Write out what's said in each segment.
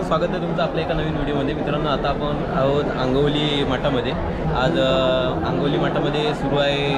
मित्रांनो स्वागत आहे तुमचं आपल्या एका नवीन व्हिडिओमध्ये. मित्रांनो आता आपण आहोत आंगवली मठामध्ये. आज अ, मठामध्ये सुरू आहे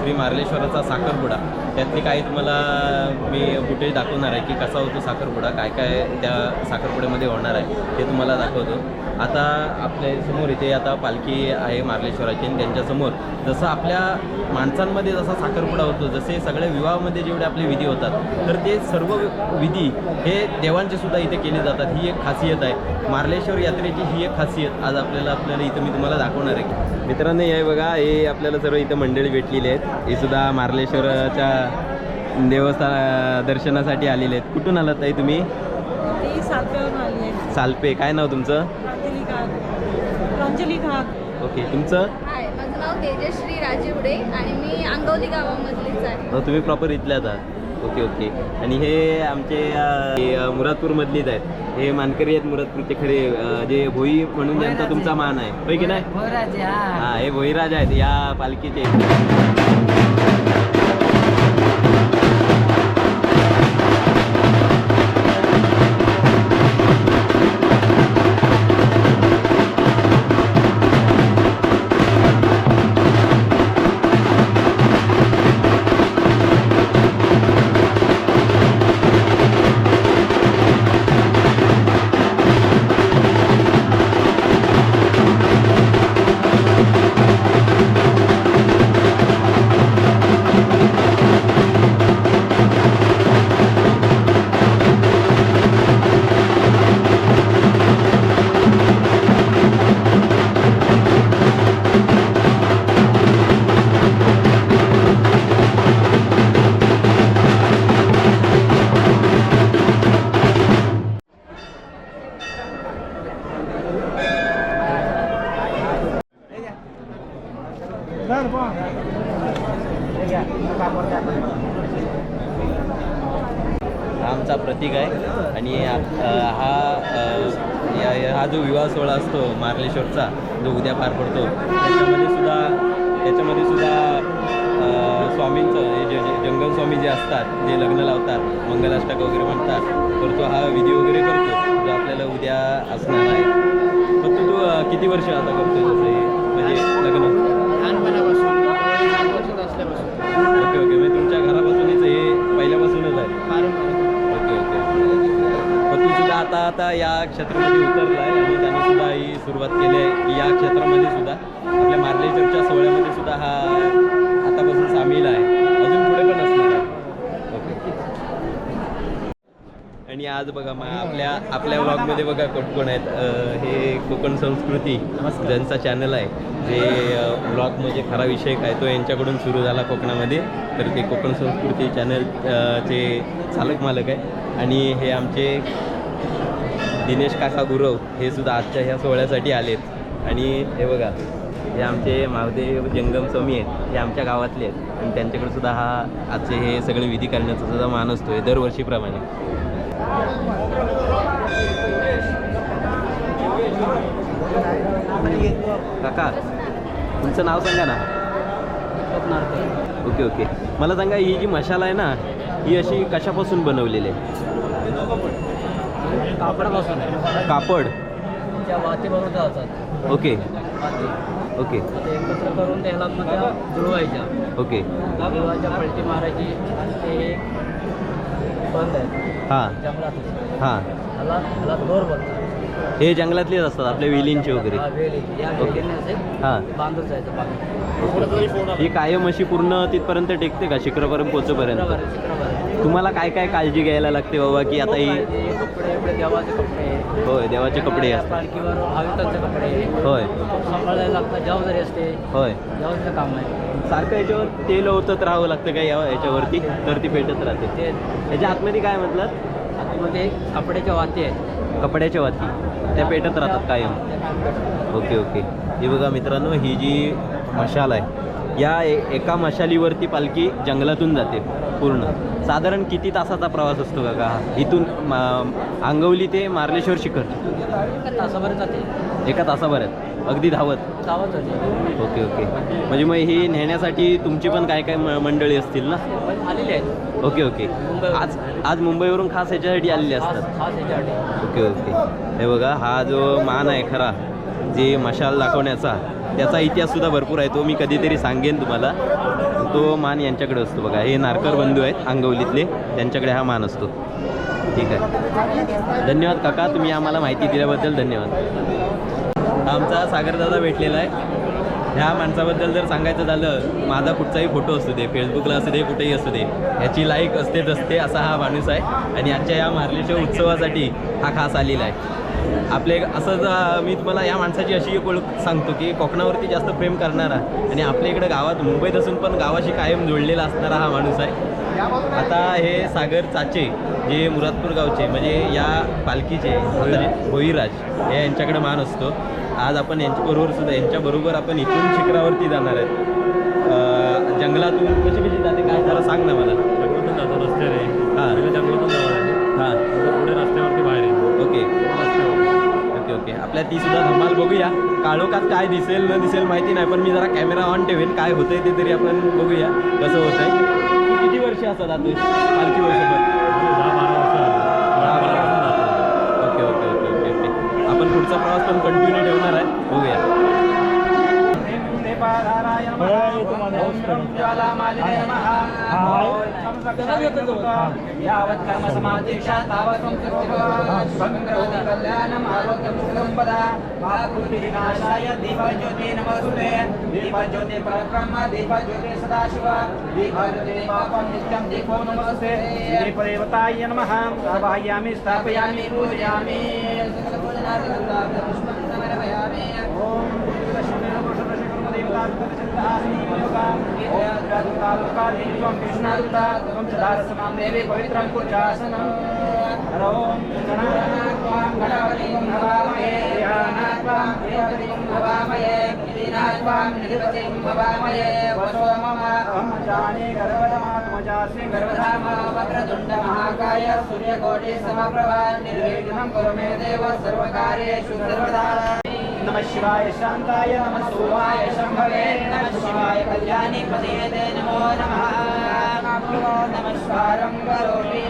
श्री मार्लेश्वराचा साखरपुडा. त्यातली काही तुम्हाला मी फुटेज दाखवणार आहे की कसा होतो साखरपुडा काय काय त्या साखरपुड्यामध्ये होणार आहे ते तुम्हाला दाखवतो. आता आपल्यासमोर इथे आता पालखी आहे मार्लेश्वराची आणि त्यांच्यासमोर जसं आपल्या माणसांमध्ये जसा साखरपुडा होतो जसे सगळ्या विवाहामध्ये जेवढे आपले विधी होतात तर ते सर्व विधी हे देवांचे सुद्धा इथे केले जातात. ही एक खासियत आहे. मार्लेश्वर यात्रेची ही एक खासियत आज आपल्याला आपल्याला इथं मी तुम्हाला दाखवणार आहे. मित्रांनो हे बघा हे आपल्याला सर्व इथं मंडळी भेटलेली आहेत. हे सुद्धा मार्लेश्वराच्या देवस्थान दर्शनासाठी आलेले आहेत. कुठून आलात ताई तुम्ही? ती सातव्यावरून आली आहे. सालपे. काय नाव तुमचं? ओके तुमचं? हाय माझं नाव तेजश्री राजेवडे आणि मी अंगवली गावामधलीच आहे. हो तुम्ही प्रॉपर इथल्याच आहात. ओके ओके आणि हे आमचे मुरादपूरमधलीच आहेत. हे मानकरी आहेत मुरादपूरचे खरे जे भोई म्हणून ज्यांचा तुमचा मान आहे. होय की नाही? हा हे भोईराज आहेत या पालखीचे. असतो मार्लेश्वरचा जो उद्या पार पडतो. त्याच्यामध्ये सुद्धा त्याच्यामध्ये सुद्धा स्वामींचं हे जे जे जंगल स्वामी जे असतात जे लग्न लावतात मंगलाष्टक वगैरे म्हणतात तर तो हा विधी वगैरे करतो जो आपल्याला उद्या असणार आहे. फक्त तू किती वर्ष आता करतो जसं हे? म्हणजे लग्न? लहानपणापासून. Okay okay. म्हणजे तुमच्या घरापासूनच हे पहिल्यापासूनच आहे. Okay okay. तू सुद्धा आता आता या क्षेत्रामध्ये उतरला आहे आणि त्याने सुद्धा ही सुरुवात केली आहे की या क्षेत्रामध्ये सुद्धा आपल्या मार्लेश्वरच्या सोहळ्यामध्ये सुद्धा हा आतापासून सामील आहे अजून पुढे पण असणार आहे ओके आणि आज बघा मा आपल्या आपल्या व्लॉगमध्ये बघा कोण कोण आहेत. हे कोकण संस्कृती ज्यांचा चॅनल आहे जे ब्लॉग म्हणजे खरा विषय काय तो यांच्याकडून सुरू झाला कोकणामध्ये. तर ते कोकण संस्कृती चॅनल चे चालक मालक आहे. आणि हे आमचे दिनेश काका गुरव हे सुद्धा आजच्या ह्या सोहळ्यासाठी आलेत. आणि हे बघा हे आमचे महादेव जंगम स्वामी आहेत हे आमच्या गावातले आहेत. आणि त्यांच्याकडे सुद्धा हा आजचे हे सगळे विधी करण्याचा सुद्धा मान असतो आहे दरवर्षीप्रमाणे. काका तुमचं नाव सांगा ना. Okay okay. मला सांगा ही जी मशाला आहे ना ही अशी कशापासून बनवलेली आहे? कापडापासून कापड. वाती ओके. ओके. एकत्र करून त्याला जुळवायच्या ओके. जुळवायच्या पलटी मारायची. ते बंद आहे. हां. जंगलातच हां. ह्याला ह्याला दोर बनतात हे जंगलातलेच असतात आपले वेलींचे वगैरे. हा, वेली या ओके. वेलीने असे हां. बांधत जायचं पाणी. ही कायम अशी पूर्ण तिथपर्यंत टेकते का? शिखरापर्यंत पोचेपर्यंत तुम्हाला काय काय काळजी घ्यायला लागते बाबा की आता ही कपडे एवढे देवाचे कपडे होय देवाचे कपडे पालखीवर भाविकांचे कपडे होय. सांभाळायला लागतात जबाबदारी असते होय. काम आहे सारखं याच्यावर तेल ओतत राहावं लागतं का या याच्यावरती? तर ती पेटत राहते. ते याच्या आतमध्ये काय म्हटलं आतमध्ये कपड्याच्या वाती आहेत. कपड्याच्या वाती. त्या पेटत राहतात कायम. Okay okay. हे बघा मित्रांनो ही जी मशाल आहे. या ए- एका मशालीवरती पालखी जंगलातून जाते पूर्ण. साधारण किती तासाचा प्रवास असतो का का इथून आंगवली ते मार्लेश्वर शिखर. तासाभर जाते. एका तासाभरात. अगदी धावत. धावत जाते. Okay okay. म्हणजे मग ही नेण्यासाठी तुमची पण काय काय मंडळी असतील ना? पण आलेले आहेत. Okay okay. आज आज मुंबईवरून खास ह्याच्यासाठी आलेले असतात. याच्यासाठी ओके ओके. हे बघा हा जो मान आहे खरा जे मशाल दाखवण्याचा त्याचा इतिहाससुद्धा भरपूर आहे तो मी कधीतरी सांगेन तुम्हाला. तो मान यांच्याकडे असतो बघा. हे नारकर बंधू आहेत अंगवलीतले. त्यांच्याकडे हा मान असतो. ठीक आहे. धन्यवाद काका तुम्ही आम्हाला माहिती दिल्याबद्दल धन्यवाद. आमचा सागरदादा भेटलेला आहे. ह्या माणसाबद्दल जर सांगायचं झालं माझा कुठचाही फोटो असू दे फेसबुकला असू दे कुठेही असू दे ह्याची लाईक असतेच असते असा हा माणूस आहे. आणि आजच्या या मार्लेश्वर उत्सवासाठी हा खास आलेला आहे. आपले असंच अं, मी तुम्हाला या माणसाची अशी एक ओळख सांगतो की कोकणावरती जास्त प्रेम करणारा आणि आपल्या इकडं गावात मुंबईत असून पण गावाशी कायम जोडलेला असणारा हा माणूस आहे. आता हे सागर चाचे जे मुरादपूर गावचे म्हणजे या पालखीचे भोईराज हे यांच्याकडे मान असतो. आज आपण यांच्याबरोबर सुद्धा यांच्याबरोबर आपण इथून शिखरावरती जाणार आहेत. जंगलातून कशी कशी जाते काय जरा सांग ना मला. जंगलातून जातो रस्त्याने. हां. ओके ती सुद्धा धमाल बघूया. काळोखात काय दिसेल न दिसेल माहिती नाही पण मी जरा कॅमेरा ऑन ठेवेन काय होतंय ते तरी आपण बघूया कसं होतंय. तू किती वर्ष असतात आता पालखी वर्षभर. वर्ष. Okay okay okay okay okay. आपण पुढचा प्रवास पण कंटिन्यू ठेवणार आहे. बघूया. यावत् कर्म समाधीक्षा तावत् कल्याणम् आरोग्यं पदा विनाशाय दीपज्योति दीपज्योति परब्रह्म दीपज्योति सदाशिव दीपज्योति पापं नित्यं दीपो नमस्ते दीपदेवताय नमः स्थापयामि स्थापयामि पूजयामि देवी पवित्रं पूजासनम् हरों गणात्वां गणपतिं भवामहे भवामहे निधिपतिं भवामहे वसो मम अहं जाने गर्भधमात्मजासि गर्भधाम वक्रतुण्ड सूर्यकोटि समप्रभा निर्विघ्नं कुरु मे देव सर्वकार्येषु सर्वदा नमः शिवाय शान्ताय नमः शिवाय शम्भवे नमः शिवाय कल्याणी पदे नमो नमः। नमस्कारं करोमि।